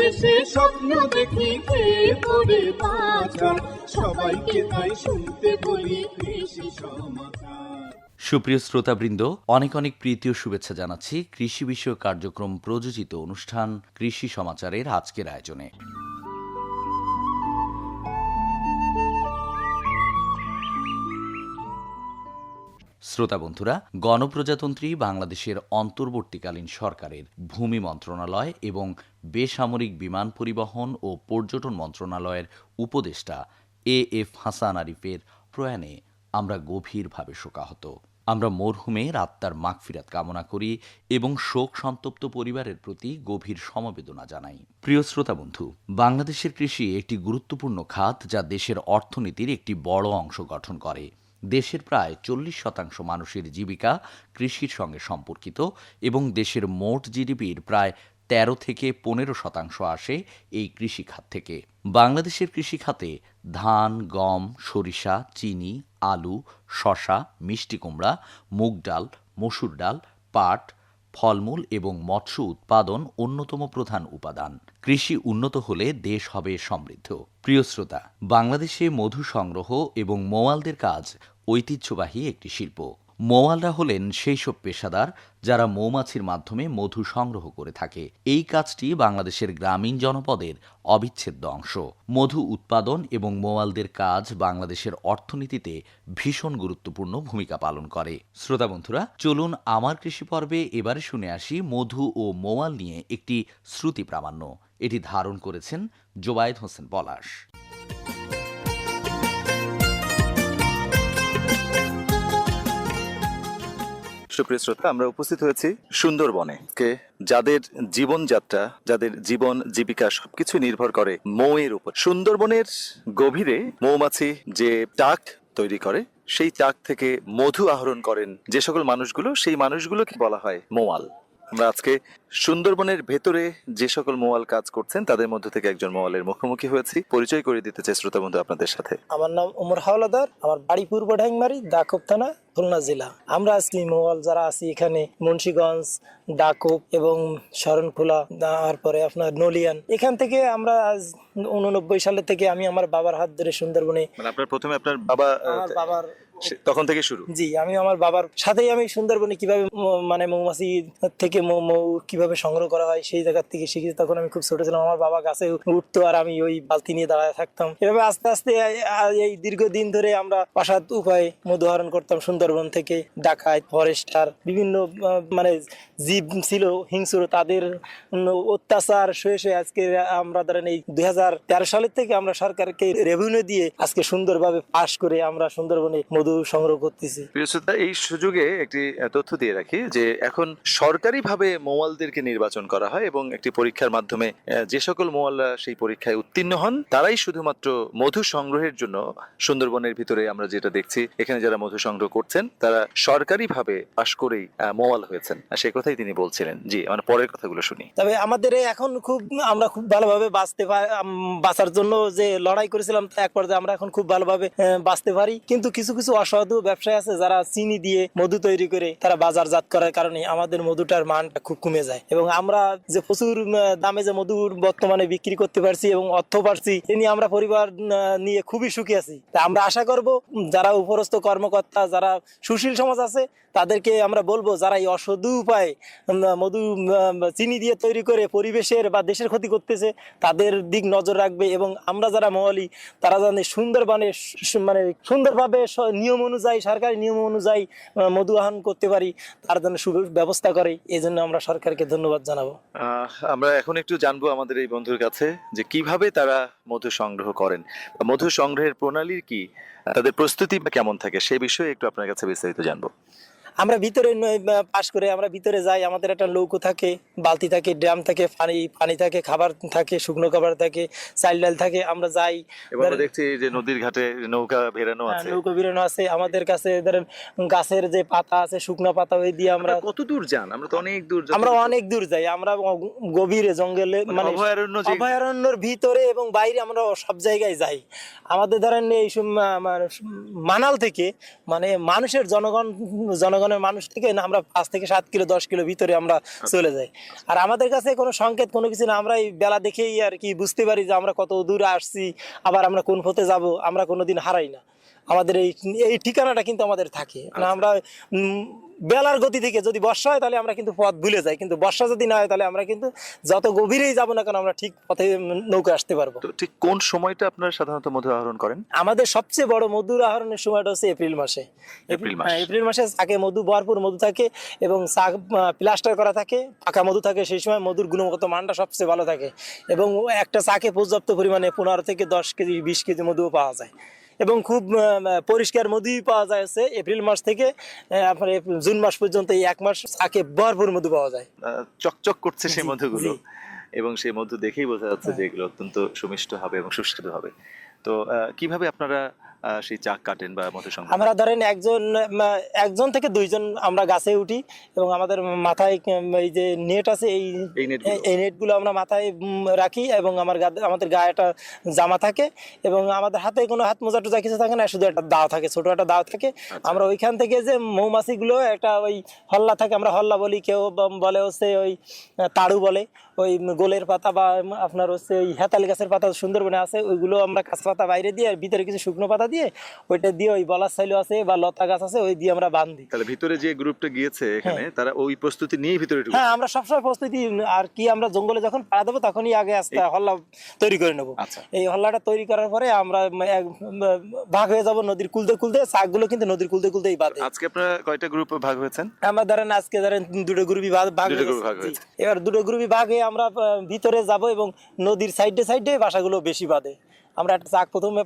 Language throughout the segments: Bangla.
দেশে স্বপ্ন দেখি পড়ে সবাইকে তাই শুনতে বলি, কৃষি সুপ্রিয় শ্রোতাবৃন্দ, অনেক অনেক প্রীতি ও শুভেচ্ছা জানাচ্ছি কৃষি বিষয়ক কার্যক্রম প্রযোজিত অনুষ্ঠান কৃষি সমাচারের আজকের আয়োজনে। শ্রোতা বন্ধুরা, গণপ্রজাতন্ত্রী বাংলাদেশের অন্তর্বর্তীকালীন সরকারের ভূমি মন্ত্রণালয় এবং বেসামরিক বিমান পরিবহন ও পর্যটন মন্ত্রণালয়ের উপদেষ্টা এ এফ হাসান আরিফের প্রয়াণে আমরা গভীরভাবে শোকাহত। আমরা মরহুমের আত্মার মাগফিরাত কামনা করি এবং শোক সন্তপ্ত পরিবারের প্রতি গভীর সমবেদনা জানাই। প্রিয় শ্রোতা বন্ধু, বাংলাদেশের কৃষি একটি গুরুত্বপূর্ণ খাত যা দেশের অর্থনীতির একটি বড় অংশ গঠন করে। দেশের প্রায় চল্লিশ শতাংশ মানুষের জীবিকা কৃষির সঙ্গে সম্পর্কিত এবং দেশের মোট জিডিপির প্রায় তেরো থেকে পনেরো শতাংশ আসে এই কৃষিখাত থেকে। বাংলাদেশের কৃষিখাতে ধান, গম, সরিষা, চিনি, আলু শশা মিষ্টি কুমড়া, মুগ ডাল, মসুর ডাল, পাট ফলমূল এবং মৎস্য উৎপাদন অন্যতম প্রধান উপাদান। কৃষি উন্নত হলে দেশ হবে সমৃদ্ধ। প্রিয় শ্রোতা, বাংলাদেশে মধু সংগ্রহ এবং মোয়ালদের কাজ ঐতিহ্যবাহী একটি শিল্প। মোয়ালরা হলেন সেই সব পেশাদার যারা মৌমাছির মাধ্যমে মধু সংগ্রহ করে থাকে। এই কাজটি বাংলাদেশের গ্রামীণ জনপদের অবিচ্ছেদ্য অংশ। মধু উৎপাদন এবং মোয়ালদের কাজ বাংলাদেশের অর্থনীতিতে ভীষণ গুরুত্বপূর্ণ ভূমিকা পালন করে। শ্রোতা বন্ধুরা, চলুন আমার কৃষি পর্বে এবারে শুনে আসি মধু ও মোয়াল নিয়ে একটি শ্রুতি প্রামাণ্য। এটি ধারণ করেছেন জোবায়েদ হোসেন পলাশ। সুপ্রিয় শ্রোতা, আমরা উপস্থিত হয়েছি সুন্দরবনে, কে? যাদের জীবনযাত্রা, যাদের জীবন জীবিকা সবকিছু নির্ভর করে মৌয়ের উপর। সুন্দরবনের গভীরে মৌমাছি যে টাক তৈরি করে, সেই টাক থেকে মধু আহরণ করেন যে সকল মানুষগুলো, সেই মানুষগুলোকে বলা হয় মোয়াল। আমরা আজকে সুন্দরবনের ভেতরে যে সকল মোয়াল কাজ করছেন তাদের মধ্য থেকে একজন মোয়ালের মুখোমুখি হয়েছি। পরিচয় করে দিতে চাই শ্রোতা বন্ধু আপনাদের সাথে। আমার নাম ওমর হাওলাদার আমার বাড়ি পূর্ব ঢাইমারি দাকব থানা খুলনা জেলা। আমরা আজকে মোয়াল যারা আছি এখানে মুন্সীগঞ্জ ডাকব এবং শরণখোলা তারপরে আপনার নলিয়ান এখান থেকে আমরা আজ উননব্বই সালে থেকে আমি আমার বাবার হাত ধরে সুন্দরবনে মানে আপনার প্রথমে আপনার বাবা বাবার তখন থেকে শুরু। জি, আমি আমার বাবার সাথেই আমি সুন্দরবনে কীভাবে মানে মৌমাছি থেকে মৌ কীভাবে সংগ্রহ করা হয়, সেই জায়গা থেকে শিখেছি। তখন আমি খুব ছোট ছিলাম, আমার বাবা গাছে উঠতো আর আমি ওই বালতি নিয়ে দাঁড়ায় থাকতাম। এভাবে আস্তে আস্তে এই- দীর্ঘদিন ধরে আমরা অসাধ উপায়ে মধু আহরণ করতাম সুন্দরবন থেকে। ডাকাত, ফরেস্টার, বিভিন্ন মানে জীব ছিল, হিংস্র, তাদের অত্যাচার সয়ে সয়ে আজকে আমরা ধরেন এই দুই হাজার তেরো সালের থেকে আমরা সরকারকে রেভিনিউ দিয়ে আজকে সুন্দরভাবে পাশ করে আমরা সুন্দরবনে মধু সংগ্রহ করতেছি। প্রিয় শ্রোতা, এই সুযোগে একটি তথ্য দিয়ে রাখি যে এখন সরকারিভাবে মোয়ালদেরকে নির্বাচন করা হয় এবং একটি পরীক্ষার মাধ্যমে যে সকল মোয়ালরা সেই পরীক্ষায় উত্তীর্ণ হন তারাই শুধুমাত্র মধু সংগ্রহের জন্য সুন্দরবনের ভিতরে আমরা যেটা দেখছি এখানে যারা মধু সংগ্রহ করছেন তারা সরকারিভাবে পাশ করেই মোয়াল হয়েছেন। সেই কথাই তিনি বলছিলেন। জি মানে পরের কথাগুলো শুনি। তবে আমাদের এখন খুব আমরা খুব ভালোভাবে বাঁচতে পারি বাঁচার জন্য যে লড়াই করেছিলাম এক পর্যায়ে আমরা এখন খুব ভালোভাবে বাঁচতে পারি। কিন্তু কিছু কিছু অসাধু ব্যবসায়ী আছে যারা চিনি দিয়ে মধু তৈরি করে তারা বাজারজাত করার কারণে আমাদের মধুটার মানটা খুব কমে যায়। এবং আমরা যে প্রচুর দামে যে মধু বর্তমানে বিক্রি করতে পারছি এবং অর্থ পারছি এ নিয়ে আমরা পরিবার নিয়ে খুবই সুখী আছি। তা আমরা আশা করব যারা উপরস্থ কর্মকর্তা, যারা সুশীল সমাজ আছে, তাদেরকে আমরা বলব, যারা এই অসাধু উপায়ে মধু চিনি দিয়ে তৈরি করে পরিবেশের বা দেশের ক্ষতি করতেছে, তাদের দিক নজর রাখবে এবং আমরা যারা মৌয়ালি তারা জানে সুন্দরবনে মানে সুন্দরভাবে স- নিয়ম অনুযায়ী, সরকারি নিয়ম অনুযায়ী মধু আহরণ করতে পারি, তার জন্য সুব্যবস্থা করে এই জন্য আমরা সরকারকে ধন্যবাদ জানাব। আমরা এখন একটু জানব আমাদের এই বন্ধুর কাছে যে কীভাবে তারা মধু সংগ্রহ করেন। মধু সংগ্রহের প্রণালীর কি? তাদের প্রস্তুতি কেমন থাকে? সে বিষয়ে একটু আপনার কাছে বিস্তারিত জানব। আমরা ভিতরে পাশ করে আমরা ভিতরে যাই আমাদের একটা নৌকো থাকে বালতি থাকে ড্রাম থাকে পানি পানি থাকে খাবার থাকে শুকনো খাবার থাকে চাল ডাল থাকে আমরা যাই। দেখছি যে নদীর ঘাটে নৌকা ভেরানো হ্যাঁ, আছে। নৌকো বিরানো আছে। আমাদের কাছে ধরেন গাছের যে পাতা আছে শুকনো পাতা ওই দিয়ে আমরা কত দূর যান? আমরা তো অনেক দূর আমরা অনেক দূর যাই। আমরা গভীরে জঙ্গলে মানে মানে অভয়ারণ্য অভয়ারণ্যর ভিতরে এবং বাইরে আমরা সব জায়গায় যাই। আমাদের ধরেন এই মানাল থেকে মানে মানুষের জনগণ জনগণ জনগণের মানুষ থেকে না আমরা পাঁচ থেকে সাত কিলো, দশ কিলো ভিতরে আমরা চলে যাই। আর আমাদের কাছে কোনো সংকেত, কোনো কিছু না আমরা এই বেলা দেখেই আর কি বুঝতে পারি যে আমরা কত দূরে আসছি, আবার আমরা কোন পথে যাব, আমরা কোনো দিন হারাই না। আমাদের এই এই ঠিকানাটা কিন্তু আমাদের থাকে। মানে আমরা বেলার গতি থেকে যদি বর্ষা হয় তাহলে আমরা কিন্তু পথ ভুলে যাই। কিন্তু বর্ষা যদি না হয় তাহলে আমরা কিন্তু যত গভীরেই যাব না কেন আমরা ঠিক পথে নৌকা আসতে পারব। ঠিক কোন সময়টা আপনারা সাধারণত মধু আহরণ করেন? আমাদের সবচেয়ে বড় মধুর আহরণের সময়টা হচ্ছে এপ্রিল মাসে। এপ্রিল মাস। হ্যাঁ, এপ্রিল মাসে চাকে মধু ভরপুর মধু থাকে এবং চাক প্লাস্টার করা থাকে পাকা মধু থাকে সেই সময় মধুর গুণগত মানটা সবচেয়ে ভালো থাকে। এবং একটা চাকে পর্যাপ্ত পরিমাণে পনেরো থেকে দশ কেজি বিশ কেজি মধুও পাওয়া যায়। এবং খুব পরিষ্কার মধুই পাওয়া যায় এপ্রিল মাস থেকে আপনার জুন মাস পর্যন্ত এই এক মাস আগে ভরপুর মধু পাওয়া যায়। চকচক করছে সেই মধুগুলো। এবং সেই মধু দেখেই বোঝা যাচ্ছে যে এগুলো অত্যন্ত সুমিষ্ট হবে এবং সুস্বাদু হবে। তো কীভাবে আপনারা সেই চাক কাটেন বা মধু সংগ্রহ আমরা ধরেন একজন একজন থেকে দুইজন আমরা গাছে উঠি এবং আমাদের মাথায় এই যে নেট আছে এই এই নেটগুলো? আমরা মাথায় রাখি এবং আমার আমাদের গায়ে একটা জামা থাকে এবং আমাদের হাতে কোনো হাত মোজা টোজা কিছু থাকে না শুধু একটা দাও থাকে ছোট একটা দাও থাকে আচ্ছা। আমরা ওইখান থেকে যে মৌমাছিগুলো একটা ওই হল্লা থাকে আমরা হল্লা বলি কেউ বলে হচ্ছে ওই তাড়ু বলে ওই গোলের পাতা বা আপনার হচ্ছে ওই হেতাল গাছের পাতা সুন্দরবনে আছে ওইগুলো আমরা কাঁচা পাতা বাইরে দিয়ে আর ভিতরে কিছু শুকনো পাতা দিয়ে ওইটা দিয়ে ওই বলার সাইলো আছে বা লতা গাছ আছে ওই দিয়ে আমরা বান্ধি। তাহলে ভিতরে যে গ্রুপটা গিয়েছে এখানে তারা ওই প্রস্তুতি নিয়ে ভিতরে হ্যাঁ আমরা সবসময় প্রস্তুতি আর কি আমরা জঙ্গলে যখন পাড়া দেবো তখনই আগে আস্তে হল্লা তৈরি করে নেব। আচ্ছা। এই হল্লাটা তৈরি করার পরে আমরা ভাগ হয়ে যাব নদীর কুলতে কুলতে শাকগুলো কিন্তু নদীর কুলতে কুলতেই বাঁধে আজকে আপনারা কয়টা গ্রুপ ভাগ হয়েছেন? আমরা ধরেন আজকে ধরেন দুটো গ্রুপই ভাগ ভাগ হয়ে। হয়েছে। এবার দুটো গ্রুপই ভাগ হয়ে আমরা ভিতরে যাব এবং নদীর সাইডে সাইডে বাসাগুলো বেশি বাঁধে আমরা একটা চাক প্রথমে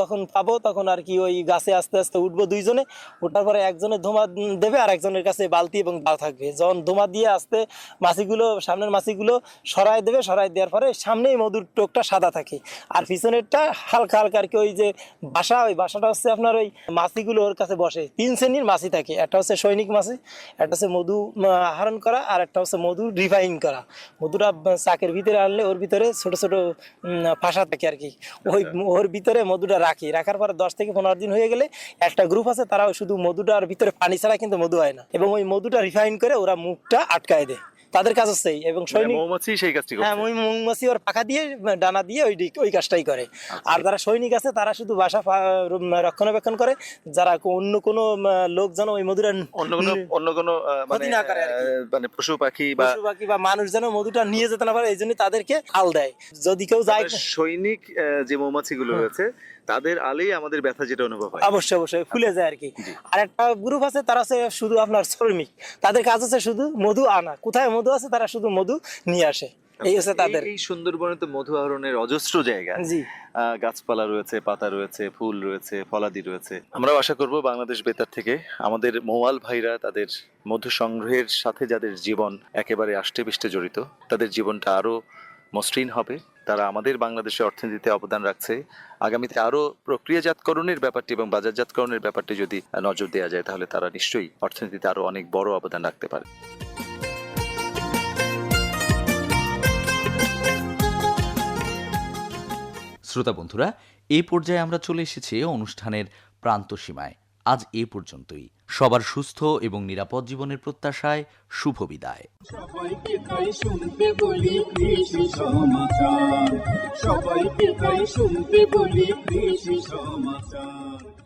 যখন পাবো, তখন আর কি ওই গাছে আস্তে আস্তে উঠবো দুইজনে। ওঠার পরে একজনের ধোমা দেবে, আর একজনের কাছে বালতি এবং দাও থাকবে। যখন ধোমা দিয়ে আস্তে মাছিগুলো, সামনের মাছিগুলো সরাই দেবে সরাই দেওয়ার পরে সামনেই মধুর টোকটা সাদা থাকে। আর পিছনেরটা হালকা হালকা আর কি ওই যে বাসা, ওই বাসাটা হচ্ছে আপনার ওই মাছিগুলো ওর কাছে বসে। তিন শ্রেণির মাছি থাকে। একটা হচ্ছে সৈনিক মাছি, একটা হচ্ছে মধু আহরণ করা, আর একটা হচ্ছে মধু রিফাইন করা। মধুটা চাকের ভিতরে আনলে ওর ভিতরে ছোট ছোট ফাঁসা থাকে আর কি। ওই ওর ভিতরে মধুটা রাখি। রাখার পরে দশ থেকে পনেরো দিন হয়ে গেলে একটা গ্রুপ আছে তারা শুধু মধুটার ভিতরে পানি ছাড়া কিন্তু মধু হয় না। এবং ওই মধুটা রিফাইন করে ওরা মুখটা আটকায় দেয়। তাদের কাজ হচ্ছে এই। এবং মানে সৈনিক মৌমাছি সেই কাজটি হ্যাঁ ওই মৌমাছি ওর পাখা দিয়ে ডানা দিয়ে ওই ওই কাজটাই করে। আচ্ছা। আর যারা সৈনিক আছে তারা শুধু বাসা রক্ষণাবেক্ষণ করে। যারা অন্য কোনো লোক যেন ওই মধুরা অন্য কোনো অন্য কোনো মানে মানে পশু পাখি বা পশু পাখি বা মানুষ যেন মধুটা নিয়ে যেতে না পারে এই জন্য তাদেরকে হাল দেয়। যদি কেউ যায় সৈনিক যে মৌমাছিগুলো রয়েছে তাদের আলেই আমাদের ব্যথা যেটা অনুভব হয়। অবশ্যই অবশ্যই ফুলে যায় আর কি আর একটা গ্রুপ আছে তারা আছে শুধু আপনার শ্রমিক। তাদের কাজ আছে শুধু মধু আনা। কোথায় মধু আছে তারা শুধু মধু নিয়ে আসে। এই হচ্ছে তাদের। এই- সুন্দরবনে তো মধু আহরণের অজস্র জায়গা। জি। গাছপালা রয়েছে পাতা রয়েছে ফুল রয়েছে ফলাদি রয়েছে। আমরাও আশা করব বাংলাদেশ বেতার থেকে আমাদের মৌয়াল ভাইরা তাদের মধু সংগ্রহের সাথে যাদের জীবন একেবারে আষ্টে জড়িত তাদের জীবনটা আরও মসৃণ হবে। তারা আমাদের বাংলাদেশের অর্থনীতিতে অবদান রাখছে। আগামীতে আরও প্রক্রিয়াজাতকরণের ব্যাপারটি এবং বাজারজাতকরণের ব্যাপারটি যদি নজর দেওয়া যায়, তাহলে তারা নিশ্চয়ই অর্থনীতিতে আরও অনেক বড় অবদান রাখতে পারে। শ্রোতা বন্ধুরা এই পর্যায়ে আমরা চলে এসেছি অনুষ্ঠানের প্রান্ত সীমায় আজ এ পর্যন্তই। সবার সুস্থ এবং নিরাপদ জীবনের প্রত্যাশায় শুভ বিদায়। সবাইকে তাই শুনতে বলি কৃষি সমাচার।